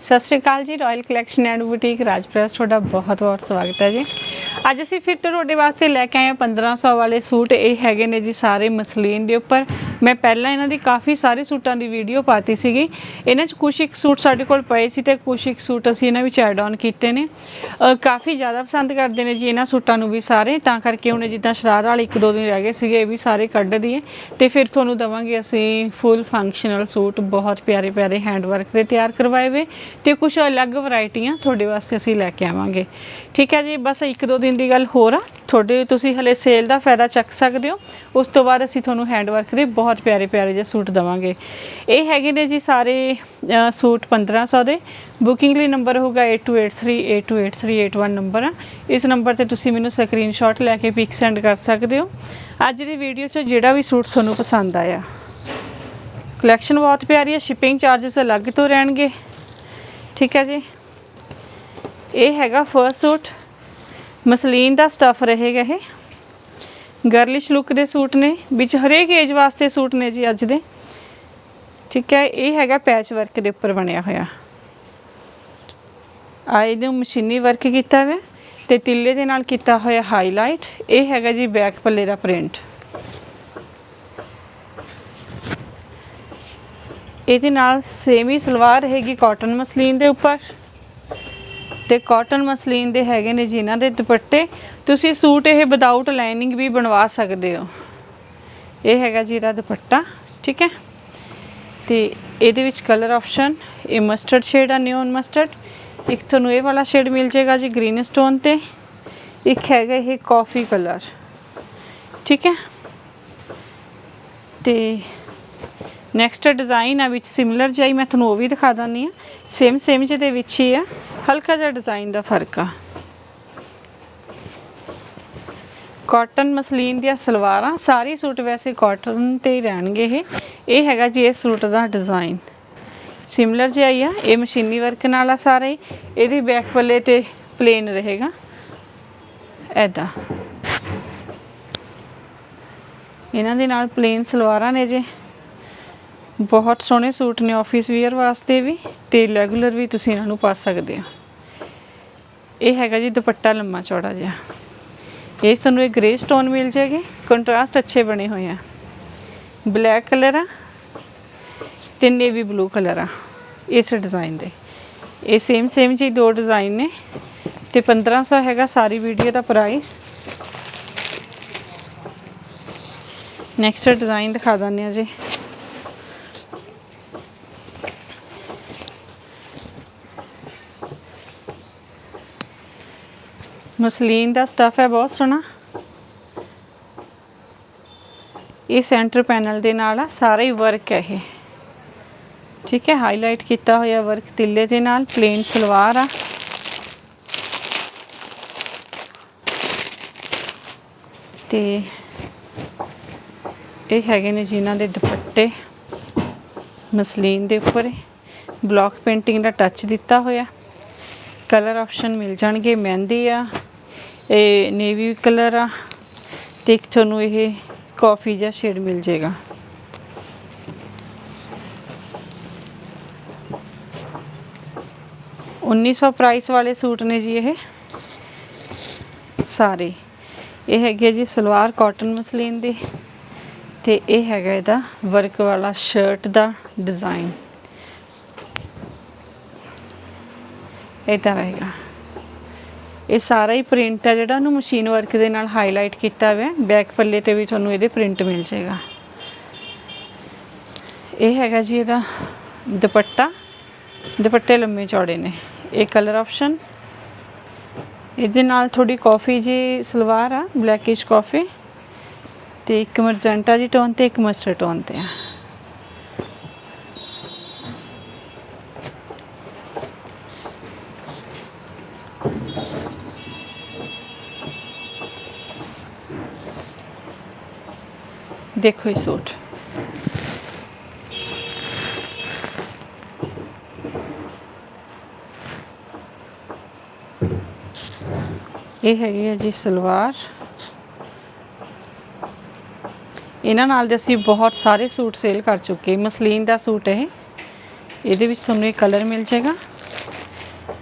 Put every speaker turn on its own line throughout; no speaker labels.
ਸਤਿ ਸ਼੍ਰੀ ਅਕਾਲ ਜੀ ਰਾਇਲ ਕਲੈਕਸ਼ਨ ਐਂਡ ਬੁਟੀਕ ਰਾਜਪ੍ਰੈਸ, ਤੁਹਾਡਾ ਬਹੁਤ ਬਹੁਤ ਸਵਾਗਤ ਹੈ ਜੀ। ਅੱਜ ਅਸੀਂ ਫਿਰ ਤੁਹਾਡੇ ਵਾਸਤੇ ਲੈ ਕੇ ਆਏ ਹਾਂ 1500 ਵਾਲੇ ਸੂਟ, ਇਹ ਹੈਗੇ ਨੇ ਜੀ ਸਾਰੇ ਮਸਲੀਨ ਦੇ ਉੱਪਰ। ਮੈਂ ਪਹਿਲਾਂ ਇਹਨਾਂ ਦੀ ਕਾਫੀ ਸਾਰੇ ਸੂਟਾਂ ਦੀ ਵੀਡੀਓ ਪਾਤੀ ਸੀਗੀ। ਇਹਨਾਂ 'ਚ ਕੁਝ ਇੱਕ ਸੂਟ ਸਾਡੇ ਕੋਲ ਪਏ ਸੀ ਤੇ ਕੁਝ ਇੱਕ ਸੂਟ ਅਸੀਂ ਇਹਨਾਂ ਵਿੱਚ ਐਡ ਆਨ ਕੀਤੇ ਨੇ। ਕਾਫੀ ਜ਼ਿਆਦਾ ਪਸੰਦ ਕਰਦੇ ਨੇ ਜੀ ਇਹਨਾਂ ਸੂਟਾਂ ਨੂੰ ਵੀ ਸਾਰੇ, ਤਾਂ ਕਰਕੇ ਹੁਣ ਜਿੱਦਾਂ ਸ਼ਰਾਰ ਵਾਲੇ ਇੱਕ ਦੋ ਦਿਨ ਰਹਿ ਗਏ ਸੀਗੇ, ਇਹ ਵੀ ਸਾਰੇ ਕੱਢ ਦਈਏ। ਤੇ ਫਿਰ ਤੁਹਾਨੂੰ ਦਵਾਂਗੇ ਅਸੀਂ ਫੁੱਲ ਫੰਕਸ਼ਨਲ ਸੂਟ, ਬਹੁਤ ਪਿਆਰੇ ਪਿਆਰੇ ਹੈਂਡਵਰਕ ਦੇ ਤਿਆਰ ਕਰਵਾਏ ਵੇ ਤੇ ਕੁਝ ਅਲੱਗ ਵੈਰਾਈਟੀਆਂ ਤੁਹਾਡੇ ਵਾਸਤੇ ਅਸੀਂ ਲੈ ਕੇ ਆਵਾਂਗੇ। ਠੀਕ ਹੈ ਜੀ, ਬਸ ਇੱਕ ਦੋ ਦਿਨ ਦੀ ਗੱਲ ਹੋਰ ਆ। ਤੁਹਾਡੇ ਤੁਸੀਂ ਹਲੇ ਸੇਲ ਦਾ ਫਾਇਦਾ ਚੱਕ ਸਕਦੇ ਹੋ। ਉਸ ਤੋਂ ਬਾਅਦ ਅਸੀਂ ਤੁਹਾਨੂੰ ਹੈਂਡਵਰਕ ਦੇ ਬਹੁਤ ਬਹੁਤ ਪਿਆਰੇ ਪਿਆਰੇ ਜਿਹੇ ਸੂਟ ਦਵਾਂਗੇ। ਇਹ ਹੈਗੇ ਨੇ ਜੀ ਸਾਰੇ ਅ, ਸੂਟ 1500 ਦੇ। ਬੁਕਿੰਗ ਲਈ ਨੰਬਰ ਹੋਗਾ 8283828381 ਨੰਬਰ। ਆ ਇਸ ਨੰਬਰ ਤੇ ਤੁਸੀਂ ਮੈਨੂੰ ਸਕਰੀਨਸ਼ਾਟ ਲੈ ਕੇ ਪਿਕ ਸੈਂਡ ਕਰ ਸਕਦੇ ਹੋ। ਅੱਜ ਦੀ ਵੀਡੀਓ 'ਚ ਜਿਹੜਾ ਵੀ ਸੂਟ ਤੁਹਾਨੂੰ ਪਸੰਦ ਆਇਆ। ਕਲੈਕਸ਼ਨ ਬਹੁਤ ਪਿਆਰੀ ਹੈ ਸ਼ਿਪਿੰਗ ਚਾਰजेस ਅਲੱਗ ਤੋਂ ਰਹਿਣਗੇ। ਠੀਕ ਹੈ ਜੀ। ਇਹ ਹੈਗਾ ਫਰਸਟ ਸੂਟ। ਮਸਲੀਨ ਦਾ ਸਟਫ ਰਹੇਗਾ ਇਹ। ਗਰਲਿਸ਼ ਲੁੱਕ ਦੇ ਸੂਟ ਨੇ, ਵਿੱਚ ਹਰੇਕ ਏਜ ਵਾਸਤੇ ਸੂਟ ਨੇ ਜੀ ਅੱਜ ਦੇ। ਠੀਕ ਹੈ, ਇਹ ਹੈਗਾ ਪੈਚ ਵਰਕ ਦੇ ਉੱਪਰ ਬਣਿਆ ਹੋਇਆ। ਆ ਇਹਨੂੰ ਮਸ਼ੀਨੀ ਵਰਕ ਕੀਤਾ ਹੋਇਆ ਤੇ ਤਿੱਲੇ ਦੇ ਨਾਲ ਕੀਤਾ ਹੋਇਆ ਹਾਈਲਾਈਟ ਇਹ ਹੈਗਾ ਜੀ ਬੈਕ ਪੱਲੇ ਦਾ ਪ੍ਰਿੰਟ ਇਹਦੇ ਨਾਲ ਸੇਮ ਹੀ ਸਲਵਾਰ ਰਹੇਗੀ ਕਾਟਨ ਮਸਲੀਨ ਦੇ ਉੱਪਰ। ਤੇ ਕਾਟਨ ਮਸਲੀਨ ਦੇ ਹੈਗੇ ਨੇ ਜੀ ਇਹਨਾਂ ਦੇ ਦੁਪੱਟੇ। ਤੁਸੀਂ ਸੂਟ ਇਹ ਵਿਦਆਊਟ ਲਾਈਨਿੰਗ ਵੀ ਬਣਵਾ ਸਕਦੇ ਹੋ। ਇਹ ਹੈਗਾ ਜੀ ਇਹਦਾ ਦੁਪੱਟਾ, ਠੀਕ ਹੈ? ਤੇ ਇਹਦੇ ਵਿੱਚ ਕਲਰ ਆਪਸ਼ਨ ਇਹ ਮਸਟਰਡ ਸ਼ੇਡ ਆ ਨਿਓਨ ਮਸਟਰਡ ਇੱਕ ਤੁਹਾਨੂੰ ਇਹ ਵਾਲਾ ਸ਼ੇਡ ਮਿਲ ਜਾਏਗਾ ਜੀ ਗ੍ਰੀਨ ਸਟੋਨ ਤੇ। ਇੱਕ ਹੈਗਾ ਇਹ ਕਾਫੀ ਕਲਰ ਠੀਕ ਹੈ? ਤੇ ਨੈਕਸਟ ਡਿਜ਼ਾਈਨ ਆ ਵਿੱਚ ਸਿਮਿਲਰ ਜਿਹਾ, ਮੈਂ ਤੁਹਾਨੂੰ ਉਹ ਵੀ ਦਿਖਾ ਦਿੰਦੀ ਆ ਸੇਮ ਸੇਮ ਜਿਹੇ ਦੇ ਵਿੱਚ ਹੀ ਆ। ਹਲਕਾ ਜਿਹਾ ਡਿਜ਼ਾਈਨ ਦਾ ਫ਼ਰਕ ਆ। ਕਾਟਨ ਮਸਲੀਨ ਦੀਆਂ ਸਲਵਾਰਾਂ, ਸਾਰੇ ਸੂਟ ਵੈਸੇ ਕਾਟਨ ਤੇ ਹੀ ਰਹਿਣਗੇ ਇਹ। ਇਹ ਹੈਗਾ ਜੀ ਇਹ ਸੂਟ ਦਾ ਡਿਜ਼ਾਈਨ ਸਿਮਿਲਰ ਜਿਹਾ ਹੀ ਆ। ਇਹ ਮਸ਼ੀਨੀ ਵਰਕ ਨਾਲ ਆ ਸਾਰੇ। ਇਹਦੀ ਬੈਕ ਪੱਲੇ ਤੇ ਪਲੇਨ ਰਹੇਗਾ। ਐਦਾਂ ਇਹਨਾਂ ਦੇ ਨਾਲ ਪਲੇਨ ਸਲਵਾਰਾਂ ਨੇ ਜੇ। ਬਹੁਤ ਸੋਹਣੇ ਸੂਟ ਨੇ ਆਫਿਸ ਵੇਅਰ ਵਾਸਤੇ ਵੀ ਤੇ ਰੈਗੂਲਰ ਵੀ ਤੁਸੀਂ ਇਹਨਾਂ ਨੂੰ ਪਾ ਸਕਦੇ ਹੋ। ਇਹ ਹੈਗਾ ਜੀ ਦੁਪੱਟਾ ਲੰਮਾ ਚੌੜਾ ਜਿਹਾ। ਇਹ ਤੁਹਾਨੂੰ ਇਹ ਗ੍ਰੇ ਸਟੋਨ ਮਿਲ ਜਾਏਗੀ। ਕੰਟਰਾਸਟ ਅੱਛੇ ਬਣੇ ਹੋਏ ਆ। ਬਲੈਕ ਕਲਰ ਆ ਤੇ ਨੇਵੀ ਬਲੂ ਕਲਰ ਆ। ਇਸ ਡਿਜ਼ਾਈਨ ਦੇ। ਇਹ ਸੇਮ ਸੇਮ ਜੀ ਦੋ ਡਿਜ਼ਾਈਨ ਨੇ ਤੇ 1500 ਹੈਗਾ ਸਾਰੀ ਵੀਡੀਓ ਦਾ ਪ੍ਰਾਈਸ ਨੈਕਸਟ ਡਿਜ਼ਾਈਨ ਦਿਖਾ ਦਿੰਦੇ ਆ ਜੀ। ਮਸਲੀਨ ਦਾ ਸਟਫ ਹੈ, ਬਹੁਤ ਸੋਹਣਾ। ਇਹ ਸੈਂਟਰ ਪੈਨਲ ਦੇ ਨਾਲ ਆ, ਸਾਰਾ ਹੀ ਵਰਕ ਹੈ ਇਹ। ਠੀਕ ਹੈ ਹਾਈਲਾਈਟ ਕੀਤਾ ਹੋਇਆ ਵਰਕ ਤਿੱਲੇ ਦੇ ਨਾਲ ਪਲੇਨ ਸਲਵਾਰ ਆ। ਤੇ ਇਹ ਹੈਗੇ ਨੇ ਜਿਨ੍ਹਾਂ ਦੇ ਦੁਪੱਟੇ ਮਸਲੀਨ ਦੇ ਉੱਪਰ। ਬਲੌਕ ਪੇਂਟਿੰਗ ਦਾ ਟੱਚ ਦਿੱਤਾ ਹੋਇਆ। ਕਲਰ ਆਪਸ਼ਨ ਮਿਲ ਜਾਣਗੇ, ਮਹਿੰਦੀ ਆ। ਇਹ ਨੇਵੀ ਕਲਰ ਆ ਤੇ ਇੱਕ ਤੁਹਾਨੂੰ ਇਹ ਕਾਫੀ ਜਿਹਾ ਸ਼ੇਡ ਮਿਲ ਜਾਏਗਾ। ਉੱਨੀ ਸੌ ਪ੍ਰਾਈਸ ਵਾਲੇ ਸੂਟ ਨੇ ਜੀ ਇਹ। ਸਾਰੇ। ਇਹ ਹੈਗੇ ਜੀ ਸਲਵਾਰ ਕਾਟਨ ਮਸਲੀਨ ਦੀ ਤੇ ਇਹ ਹੈਗਾ ਇਹਦਾ ਵਰਕ ਵਾਲਾ ਸ਼ਰਟ ਦਾ ਡਿਜ਼ਾਈਨ ਤਾਂ ਰਹੇਗਾ। ਇਹ ਸਾਰਾ ਹੀ ਪ੍ਰਿੰਟ ਹੈ ਜਿਹੜਾ ਉਹਨੂੰ ਮਸ਼ੀਨ ਵਰਕ ਦੇ ਨਾਲ ਹਾਈਲਾਈਟ ਕੀਤਾ ਹੋਇਆ। ਬੈਕ ਪੱਲੇ ਤੇ ਵੀ ਤੁਹਾਨੂੰ ਇਹਦੇ ਪ੍ਰਿੰਟ ਮਿਲ ਜਾਏਗਾ। ਇਹ ਹੈਗਾ ਜੀ ਇਹਦਾ ਦੁਪੱਟਾ। ਦੁਪੱਟੇ ਲੰਮੇ ਚੌੜੇ ਨੇ। ਇਹ ਕਲਰ ਆਪਸ਼ਨ ਇਹਦੇ ਨਾਲ ਥੋੜੀ ਕਾਫੀ ਜੀ ਸਲਵਾਰ ਆ ਬਲੈਕਿਸ਼ ਕਾਫੀ ਤੇ ਇੱਕ ਮਰਜੈਂਟਾ ਜੀ ਟੋਨ ਤੇ ਇੱਕ ਮਸਟਰਡ ਟੋਨ ਤੇ ਆ। ਦੇਖੋ ਇਹ ਸੂਟ। ਇਹ ਹੈਗੀ ਹੈ ਜੀ ਸਲਵਾਰ। ਇਹਨਾਂ ਨਾਲ ਦੇ ਅਸੀਂ ਬਹੁਤ ਸਾਰੇ ਸੂਟ ਸੇਲ ਕਰ ਚੁੱਕੇ, ਮਸਲੀਨ ਦਾ ਸੂਟ ਇਹ। ਇਹਦੇ ਵਿੱਚ ਤੁਹਾਨੂੰ ਇਹ ਕਲਰ ਮਿਲ ਜਾਏਗਾ।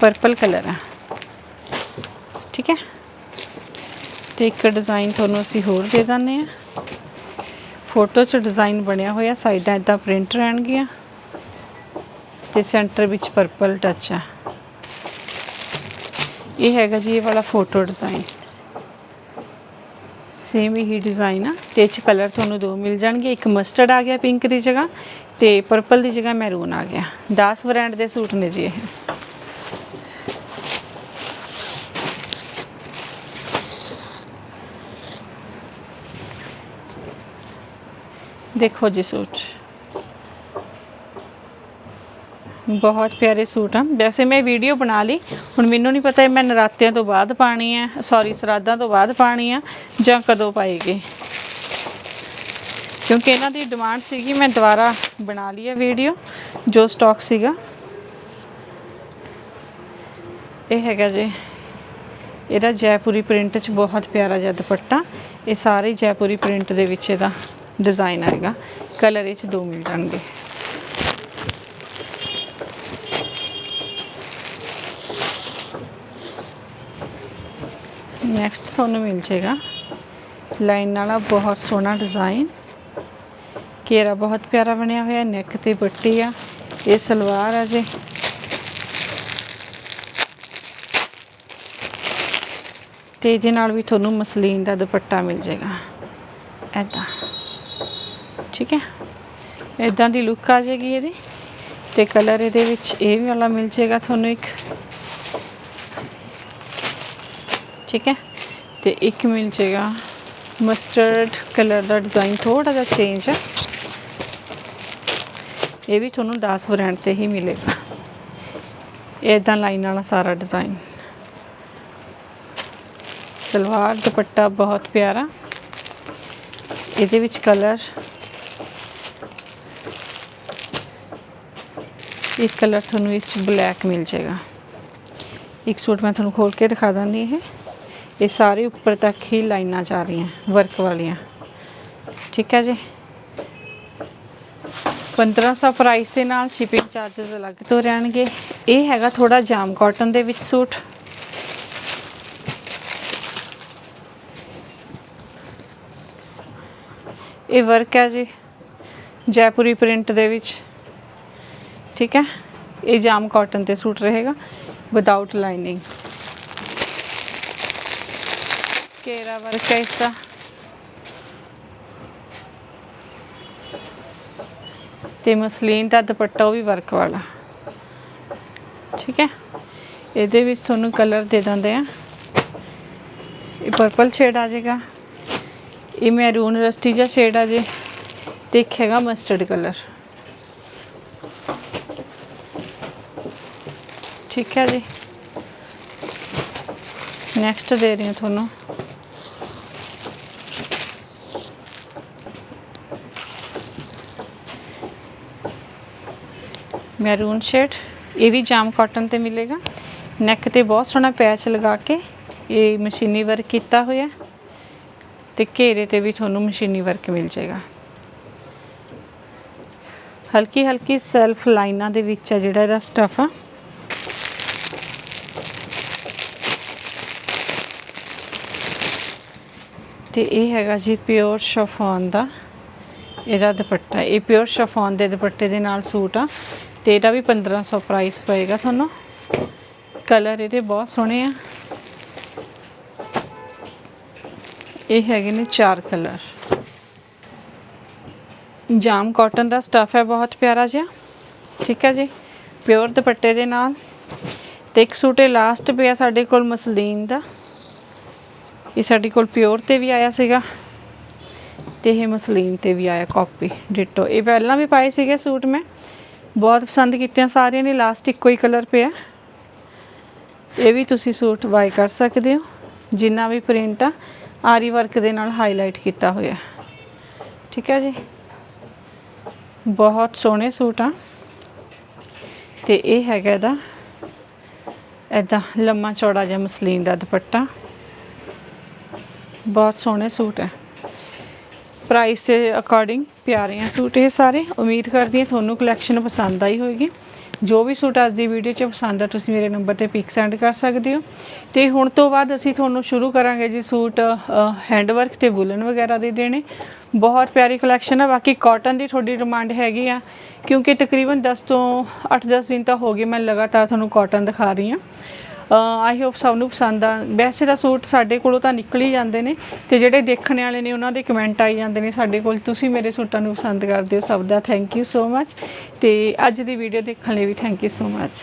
ਪਰਪਲ ਕਲਰ ਆ ਠੀਕ ਹੈ? ਤੇ ਇੱਕ ਡਿਜ਼ਾਈਨ ਤੁਹਾਨੂੰ ਅਸੀਂ ਹੋਰ ਦੇ ਦਿੰਦੇ ਆ ਫੋਟੋ 'ਚ ਡਿਜ਼ਾਈਨ ਬਣਿਆ ਹੋਇਆ, ਸਾਈਡਾਂ ਇਦਾਂ ਪ੍ਰਿੰਟ ਰਹਿਣਗੀਆਂ ਤੇ ਸੈਂਟਰ ਵਿੱਚ ਪਰਪਲ ਟੱਚ ਆ। ਇਹ ਹੈਗਾ ਜੀ ਇਹ ਵਾਲਾ ਫੋਟੋ ਡਿਜ਼ਾਈਨ। ਸੇਮ ਹੀ ਡਿਜ਼ਾਈਨ ਆ। ਤੇ ਇਹ ਚ ਕਲਰ ਤੁਹਾਨੂੰ ਦੋ ਮਿਲ ਜਾਣਗੇ। ਇੱਕ ਮਸਟਰਡ ਆ ਗਿਆ ਪਿੰਕ ਦੀ ਜਗ੍ਹਾ ਤੇ ਪਰਪਲ ਦੀ ਜਗ੍ਹਾ ਮੈਰੂਨ ਆ ਗਿਆ। 10 ਬ੍ਰਾਂਡ ਦੇ ਸੂਟ ਨੇ ਜੀ ਇਹ। ਦੇਖੋ ਜੀ ਸੂਟ। ਬਹੁਤ ਪਿਆਰੇ ਸੂਟ ਆ। ਵੈਸੇ ਮੈਂ ਵੀਡੀਓ ਬਣਾ ਲਈ। ਹੁਣ ਮੈਨੂੰ ਨਹੀਂ ਪਤਾ ਮੈਂ ਨਰਾਤਿਆਂ ਤੋਂ ਬਾਅਦ ਪਾਣੀ ਹੈ ਸੌਰੀ ਸਰਾਧਾਂ ਤੋਂ ਬਾਅਦ ਪਾਣੀ ਆ ਜਾਂ ਕਦੋਂ ਪਾਏਗੀ। ਕਿਉਂਕਿ ਇਹਨਾਂ ਦੀ ਡਿਮਾਂਡ ਸੀਗੀ, ਮੈਂ ਦੁਬਾਰਾ ਬਣਾ ਲਈ ਹੈ ਵੀਡੀਓ, ਜੋ ਸਟਾਕ ਸੀਗਾ। ਇਹ ਹੈਗਾ ਜੀ, ਇਹਦਾ ਜੈਪੁਰੀ ਪ੍ਰਿੰਟ 'ਚ ਬਹੁਤ ਪਿਆਰਾ ਜਿਹਾ ਦੁਪੱਟਾ। ਇਹ ਸਾਰੇ ਜੈਪੁਰੀ ਪ੍ਰਿੰਟ ਦੇ ਵਿੱਚ ਇਹਦਾ। ਡਿਜ਼ਾਈਨ ਆਏਗਾ। ਕਲਰ ਇਹ 'ਚ ਦੋ ਮਿਲ ਜਾਣਗੇ। ਨੈਕਸਟ ਤੁਹਾਨੂੰ ਮਿਲ ਜਾਏਗਾ। ਲਾਈਨ ਵਾਲਾ ਬਹੁਤ ਸੋਹਣਾ ਡਿਜ਼ਾਈਨ ਘੇਰਾ ਬਹੁਤ ਪਿਆਰਾ ਬਣਿਆ ਹੋਇਆ ਨੈਕ ਤੇ ਪੱਟੀ ਆ। ਇਹ ਸਲਵਾਰ ਆ ਜੇ। ਤੇ ਇਹਦੇ ਨਾਲ ਵੀ ਤੁਹਾਨੂੰ ਮਸਲੀਨ ਦਾ ਦੁਪੱਟਾ ਮਿਲ ਜਾਏਗਾ। ਐਦਾਂ ਠੀਕ ਹੈ? ਐਦਾਂ ਦੀ ਲੁੱਕ ਆ ਜਾਏਗੀ ਇਹਦੀ ਤੇ ਕਲਰ ਇਹਦੇ ਵਿੱਚ ਇਹ ਵੀ ਵਾਲਾ ਮਿਲ ਜਾਏਗਾ ਤੁਹਾਨੂੰ ਇੱਕ। ਠੀਕ ਹੈ? ਤੇ ਇੱਕ ਮਿਲ ਜਾਏਗਾ ਮਸਟਰਡ ਕਲਰ ਦਾ ਡਿਜ਼ਾਈਨ ਥੋੜਾ ਜਿਹਾ ਚੇਂਜ ਹੈ। ਇਹ ਵੀ ਤੁਹਾਨੂੰ 10 ਬ੍ਰਾਂਡ ਤੇ ਹੀ ਮਿਲੇਗਾ। ਇਹ ਇਦਾਂ ਲਾਈਨ ਵਾਲਾ ਸਾਰਾ ਡਿਜ਼ਾਈਨ ਸਲਵਾਰ ਦੁਪੱਟਾ ਬਹੁਤ ਪਿਆਰਾ। ਇਹਦੇ ਵਿੱਚ ਕਲਰ ਇੱਕ ਕਲਰ ਤੁਹਾਨੂੰ ਇਸ ਬਲੈਕ ਮਿਲ ਜਾਏਗਾ। ਇੱਕ ਸੂਟ ਮੈਂ ਤੁਹਾਨੂੰ ਖੋਲ ਕੇ ਦਿਖਾ ਦਾਂਗੀ ਇਹ ਇਹ ਸਾਰੇ ਉੱਪਰ ਤੱਕ ਹੀ ਲਾਈਨਾਂ ਜਾ ਰਹੀਆਂ, ਵਰਕ ਵਾਲੀਆਂ। ਠੀਕ ਹੈ ਜੀ? 1500 ਪ੍ਰਾਈਸ ਦੇ ਨਾਲ ਸ਼ਿਪਿੰਗ ਚਾਰजेस ਅਲੱਗ ਤੋਂ ਰਹਿਣਗੇ। ਇਹ ਹੈਗਾ ਥੋੜਾ ਜਾਮ ਕਾਟਨ ਦੇ ਵਿੱਚ ਸੂਟ। ਇਹ ਵਰਕ ਹੈ ਜੀ, ਜੈਪੁਰੀ ਪ੍ਰਿੰਟ ਦੇ ਵਿੱਚ। ਠੀਕ ਹੈ? ਇਹ ਜਾਮ ਕਾਟਨ ਤੇ ਸੂਟ ਰਹੇਗਾ ਵਿਦਆਊਟ ਲਾਈਨਿੰਗ ਘੇਰਾ ਵਰਕ ਹੈ ਇਸ ਦਾ ਤੇ ਮਸਲੀਨ ਦਾ ਦੁਪੱਟਾ ਉਹ ਵੀ ਵਰਕ ਵਾਲਾ। ਠੀਕ ਹੈ? ਇਹਦੇ ਵਿੱਚ ਤੁਹਾਨੂੰ ਕਲਰ ਦੇ ਦਿੰਦੇ ਆ ਇਹ ਪਰਪਲ ਸ਼ੇਡ ਆ ਜਾਏਗਾ। ਇਹ ਮੈਰੂਨ ਰਸਟੀ ਜਿਹਾ ਸ਼ੇਡ ਆ ਜੇ। ਤੇ ਇੱਕ ਹੈਗਾ ਮਸਟਰਡ ਕਲਰ ਠੀਕ ਹੈ ਜੀ। ਨੈਕਸਟ ਦੇ ਰਹੀ ਹਾਂ ਤੁਹਾਨੂੰ। ਮੈਰੂਨ ਸ਼ੇਡ ਇਹ ਵੀ ਜਾਮ ਕਾਟਨ ਤੇ ਮਿਲੇਗਾ। ਨੈਕ ਤੇ ਬਹੁਤ ਸੋਹਣਾ ਪੈਚ ਲਗਾ ਕੇ ਇਹ ਮਸ਼ੀਨੀ ਵਰਕ ਕੀਤਾ ਹੋਇਆ ਤੇ ਘੇਰੇ ਤੇ ਵੀ ਤੁਹਾਨੂੰ ਮਸ਼ੀਨੀ ਵਰਕ ਮਿਲ ਜਾਏਗਾ। ਹਲਕੀ ਹਲਕੀ ਸੈਲਫ ਲਾਈਨਾਂ ਦੇ ਵਿੱਚ ਆ ਜਿਹੜਾ ਇਹਦਾ ਸਟਫ ਆ। ਤੇ ਇਹ ਹੈਗਾ ਜੀ ਪਿਓਰ ਸ਼ਫਾਨ ਦਾ। ਇਹਦਾ ਦੁਪੱਟਾ, ਇਹ ਪਿਓਰ ਸ਼ਫਾਨ ਦੇ ਦੁਪੱਟੇ ਦੇ ਨਾਲ ਸੂਟ ਆ। ਤੇ ਇਹਦਾ ਵੀ 1500 ਪ੍ਰਾਈਸ ਪਏਗਾ ਤੁਹਾਨੂੰ। ਕਲਰ ਇਹਦੇ ਬਹੁਤ ਸੋਹਣੇ ਆ। ਇਹ ਹੈਗੇ ਨੇ ਚਾਰ ਕਲਰ ਜਾਮ ਕਾਟਨ ਦਾ ਸਟਫ ਹੈ, ਬਹੁਤ ਪਿਆਰਾ ਜਿਹਾ। ਠੀਕ ਹੈ ਜੀ? ਪਿਓਰ ਦੁਪੱਟੇ ਦੇ ਨਾਲ। ਤੇ ਇੱਕ ਸੂਟ ਇਹ ਲਾਸਟ ਪਿਆ ਸਾਡੇ ਕੋਲ ਮਸਲੀਨ ਦਾ। ਇਹ ਸਾਡੇ ਕੋਲ ਪਿਓਰ ਤੇ ਵੀ ਆਇਆ ਸੀਗਾ ਤੇ ਇਹ ਮਸਲੀਨ ਤੇ ਵੀ ਆਇਆ ਕਾਪੀ, ਡਿਟੋ। ਇਹ ਪਹਿਲਾਂ ਵੀ ਪਾਏ ਸੀਗੇ ਸੂਟ ਮੈਂ। ਬਹੁਤ ਪਸੰਦ ਕੀਤਿਆਂ, ਸਾਰਿਆਂ ਨੇ ਲਾਸਟ ਇੱਕੋ ਹੀ ਕਲਰ ਪਿਆ। ਇਹ ਵੀ ਤੁਸੀਂ ਸੂਟ ਬਾਈ ਕਰ ਸਕਦੇ ਹੋ। ਜਿੰਨਾ ਵੀ ਪ੍ਰਿੰਟ ਆ, ਆਰੀ ਵਰਕ ਦੇ ਨਾਲ ਹਾਈਲਾਈਟ ਕੀਤਾ ਹੋਇਆ। ਠੀਕ ਹੈ ਜੀ? ਬਹੁਤ ਸੋਹਣੇ ਸੂਟ ਆ। ਤੇ ਇਹ ਹੈਗਾ ਇਹਦਾ ਇਹਦਾ ਲੰਮਾ ਚੌੜਾ ਜਿਹਾ ਮਸਲੀਨ ਦਾ ਦੁਪੱਟਾ। ਬਹੁਤ ਸੋਹਣੇ ਸੂਟ ਹੈ। ਪ੍ਰਾਈਸ ਦੇ ਅਕੋਰਡਿੰਗ ਪਿਆਰੇ ਆ ਸੂਟ ਇਹ ਸਾਰੇ। ਉਮੀਦ ਕਰਦੀ ਹਾਂ ਤੁਹਾਨੂੰ ਕਲੈਕਸ਼ਨ ਪਸੰਦ ਆਈ ਹੋਵੇਗੀ ਜੋ ਵੀ ਸੂਟ ਅੱਜ ਦੀ ਵੀਡੀਓ 'ਚ ਪਸੰਦ ਆ, ਤੁਸੀਂ ਮੇਰੇ ਨੰਬਰ ਤੇ ਪਿਕ ਸੈਂਡ ਕਰ ਸਕਦੇ ਹੋ। ਤੇ ਹੁਣ ਤੋਂ ਬਾਅਦ ਅਸੀਂ ਤੁਹਾਨੂੰ ਸ਼ੁਰੂ ਕਰਾਂਗੇ ਜੀ ਸੂਟ ਹੈਂਡ ਵਰਕ ਤੇ ਵੂਲਨ ਵਗੈਰਾ ਦੇ ਦੇਣੇ। ਬਹੁਤ ਪਿਆਰੀ ਕਲੈਕਸ਼ਨ ਆ। ਬਾਕੀ ਕਾਟਨ ਦੀ ਤੁਹਾਡੀ ਡਿਮਾਂਡ ਹੈਗੀ ਆ। ਕਿਉਂਕਿ ਤਕਰੀਬਨ 10 ਤੋਂ 8-10 ਦਿਨ ਤਾਂ ਹੋ ਗਏ ਮੈਂ ਲਗਾਤਾਰ ਤੁਹਾਨੂੰ ਕਾਟਨ ਦਿਖਾ ਰਹੀ ਹਾਂ। ਆਈ ਹੋਪ ਸਭ ਨੂੰ ਪਸੰਦ ਆ। ਵੈਸੇ ਤਾਂ ਸੂਟ ਸਾਡੇ ਕੋਲੋਂ ਤਾਂ ਨਿਕਲ ਹੀ ਜਾਂਦੇ ਨੇ ਤੇ ਜਿਹੜੇ ਦੇਖਣ ਵਾਲੇ ਨੇ ਉਹਨਾਂ ਦੇ ਕਮੈਂਟ ਆਈ ਜਾਂਦੇ ਨੇ ਸਾਡੇ ਕੋਲ। ਤੁਸੀਂ ਮੇਰੇ ਸੂਟਾਂ ਨੂੰ ਪਸੰਦ ਕਰਦੇ ਹੋ ਸਭ ਦਾ। ਥੈਂਕ ਯੂ ਸੋ ਮੱਚ ਤੇ ਅੱਜ ਦੀ ਵੀਡੀਓ ਦੇਖਣ ਲਈ ਵੀ ਥੈਂਕ ਯੂ ਸੋ ਮੱਚ